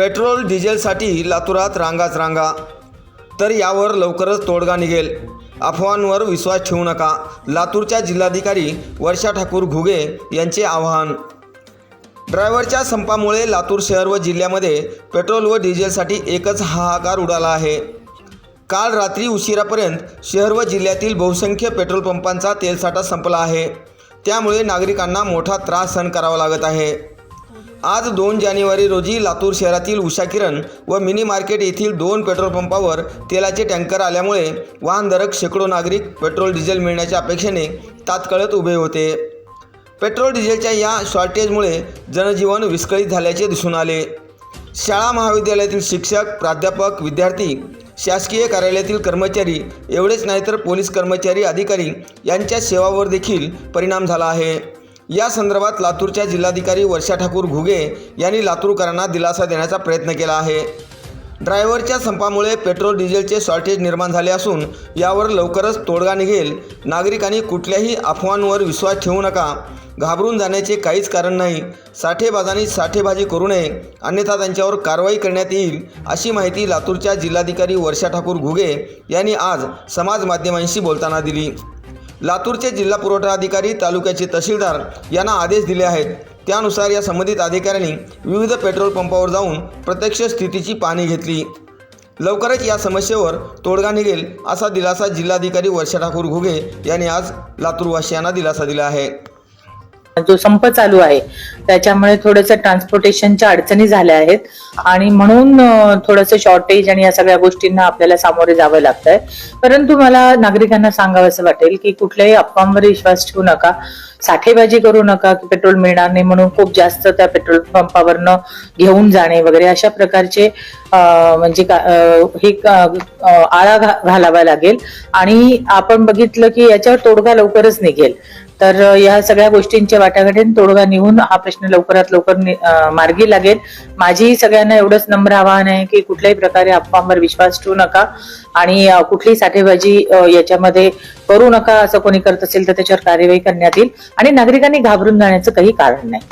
Petrol डिझेलसाठी लातुरात रांगाच रांगा. तर यावर लवकरच तोडगा निघेल. अफवांवर विश्वास ठेवू नका. लातूरच्या जिल्हाधिकारी वर्षा ठाकूर घुगे यांचे आवाहन. ड्रायव्हरच्या संपामुळे लातूर शहर व जिल्ह्यामध्ये पेट्रोल व डिझेलसाठी एकच हाहाकार उडाला आहे. काल रात्री उशिरापर्यंत शहर व जिल्ह्यातील बहुसंख्य पेट्रोल पंपांचा तेलसाठा संपला आहे. त्यामुळे नागरिकांना मोठा त्रास सहन करावा लागत आहे. आज दोन जानेवारी रोजी लातूर शहरातील उषा किरण व मिनी मार्केट येथील दोन पेट्रोल पंपावर तेलाचे टँकर आल्यामुळे वाहनधारक शेकडो नागरिक पेट्रोल डिझेल मिळण्याच्या अपेक्षेने तात्काळत उभे होते. पेट्रोल डिझेलच्या या शॉर्टेजमुळे जनजीवन विस्कळीत झाल्याचे दिसून आले. शाळा महाविद्यालयातील शिक्षक प्राध्यापक विद्यार्थी शासकीय कार्यालयातील कर्मचारी एवढेच नाही तर पोलीस कर्मचारी अधिकारी यांच्या सेवावर देखील परिणाम झाला आहे. या संदर्भात लातूरच्या जिल्हाधिकारी वर्षा ठाकूर घुगे यांनी लातूरकरांना दिलासा देण्याचा प्रयत्न केला आहे. ड्रायव्हरच्या संपामुळे पेट्रोल डिझेलचे शॉर्टेज निर्माण झाले असून यावर लवकरच तोडगा निघेल. नागरिकांनी कुठल्याही अफवांवर विश्वास ठेवू नका. घाबरून जाण्याचे काहीच कारण नाही. साठेबाजांनी साठेबाजी करू नये. अन्यथा त्यांच्यावर कारवाई करण्यात येईल अशी माहिती लातूरच्या जिल्हाधिकारी वर्षा ठाकूर घुगे यांनी आज समाज माध्यमांशी बोलताना दिली. लातूरचे जिल्हा पुरवठा अधिकारी तालुक्याचे तहसीलदार यांना आदेश दिले आहेत. त्यानुसार या संबंधित अधिकाऱ्यांनी विविध पेट्रोल पंपावर जाऊन प्रत्यक्ष स्थितीची पाहणी घेतली. लवकरच या समस्येवर तोडगा निघेल असा दिलासा जिल्हाधिकारी वर्षा ठाकूर घुगे यांनी आज लातूरवासियांना दिलासा दिला आहे. जो संप चालू आहे त्याच्यामुळे थोडंसं ट्रान्सपोर्टेशनच्या अडचणी झाल्या आहेत. आणि म्हणून थोडंसं शॉर्टेज आणि या सगळ्या गोष्टींना आपल्याला सामोरे जावं लागतंय. परंतु मला नागरिकांना सांगावंसं वाटेल की कुठल्याही अफवांवर विश्वास ठेवू नका. साठेबाजी करू नका की पेट्रोल मिळणार नाही म्हणून खूप जास्त त्या पेट्रोल पंपावरनं घेऊन जाणे वगैरे अशा प्रकारचे म्हणजे का- हे आळा घालावा लागेल. आणि आपण बघितलं की याच्यावर तोडगा लवकरच निघेल. तर या सगळ्या गोष्टींच्या वाटाघाटीने तोडगा निघून हा प्रश्न लवकरात लवकर मार्गी लागेल. माझी सगळ्यांना एवढंच नम्र आवाहन आहे की कुठल्याही प्रकारे अफवांवर विश्वास ठेवू नका आणि कुठलीही साठेबाजी याच्यामध्ये करू नका असं कोणी करत असेल तर त्याच्यावर कार्यवाही करण्यात येईल. आणि नागरिकांनी घाबरून जाण्याचं काही कारण नाही.